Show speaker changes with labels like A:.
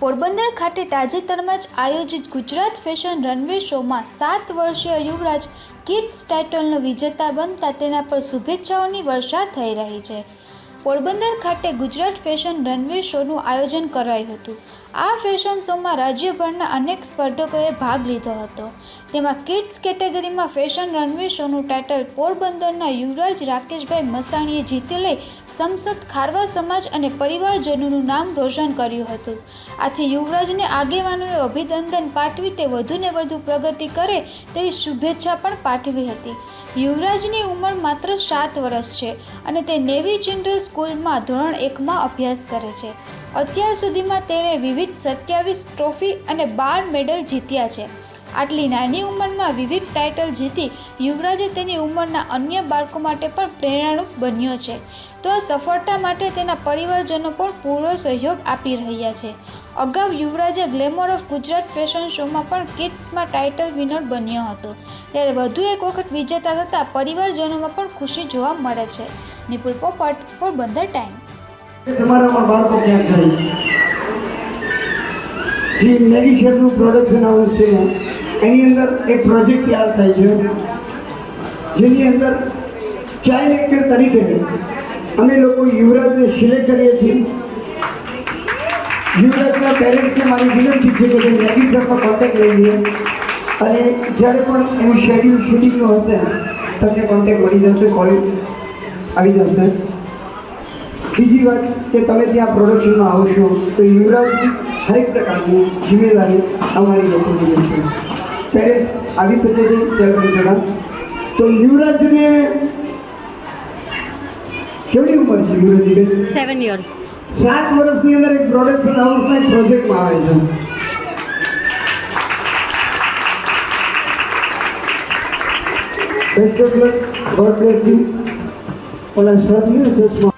A: પોરબંદર ખાતે તાજેતરમાં જ આયોજિત ગુજરાત ફેશન રનવે શોમાં સાત વર્ષીય યુવરાજ કિડ્સ ટાઇટલનો વિજેતા બનતા તેના પર શુભેચ્છાઓની વર્ષા થઈ રહી છે. પોરબંદર ખાતે ગુજરાત ફેશન રનવે શોનું આયોજન કરાયું હતું. આ ફેશન શોમાં રાજ્યભરના અનેક સ્પર્ધકોએ ભાગ લીધો હતો. તેમાં કિડ્સ કેટેગરીમાં ફેશન રનવે શોનું ટાઇટલ પોરબંદરના યુવરાજ રાકેશભાઈ મસાણીએ જીતી લઈ સંસદ, ખારવા સમાજ અને પરિવારજનોનું નામ રોશન કર્યું હતું. આથી યુવરાજને આગેવાનોએ અભિનંદન પાઠવી તે વધુને વધુ પ્રગતિ કરે તેવી શુભેચ્છા પણ પાઠવી હતી. યુવરાજની ઉંમર માત્ર સાત વર્ષ છે અને તે નેવી ચિલ્ડ્રન સ્કૂલમાં ધોરણ એકમાં અભ્યાસ કરે છે. અત્યાર સુધીમાં તેણે વિવિધ સત્યાવીસ ટ્રોફી અને બાર મેડલ જીત્યા છે. આટલી નાની ઉંમરમાં વિવિધ ટાઇટલ જીતી યુવરાજે તેની ઉંમરના અન્ય બાળકો માટે પણ પ્રેરણારૂપ બન્યો છે. તો આ સફળતા માટે તેના પરિવારજનો પણ પૂરો સહયોગ આપી રહ્યા છે. અગાઉ યુવરાજે ગ્લેમર ઓફ ગુજરાત ફેશન શોમાં પણ કિડ્સમાં ટાઇટલ વિનર બન્યો હતો. ત્યારે વધુ એક વખત વિજેતા થતાં પરિવારજનોમાં પણ ખુશી જોવા મળે છે. નિપુલ પોપટ, પોરબંદર ટાઈમ્સ.
B: જે શેડનું પ્રોડક્શન હાઉસ છે. એની અંદર એક પ્રોજેક્ટ તૈયાર થાય છે. જેની અંદર ચાઇલ્ડ એક્ટર તરીકે અમે લોકો યુવરાજને સિલેક્ટ કરીએ છીએ. યુવરાજના પેરેન્ટ્સને મારી વિનંતી છે કે સર સરનો કોન્ટેક્ટ લઈ લઈએ. અને જ્યારે પણ એનું શેડ્યુલ શૂટિંગનું હશે, તમને કોન્ટેક્ટ મળી જશે કોલ આવી જશે. બીજી વાત કે તમે ત્યાં પ્રોડક્શનમાં આવશો, તો યુવરાજ હરેક પ્રકારની જિમ્મેદારી અમારી લોકોની રહેશે. પેરેન્ટ્સ આવી શકે છે ત્યારે તો યુવરાજને કેવડી ઉંમર છે યુવરાજી
C: સેવન યર્સ
B: સાત વર્ષની અંદર એક પ્રોડક્શન હાઉસના એક પ્રોજેક્ટમાં આવે છે best of luck God bless you Ola sir ને ચશ્મા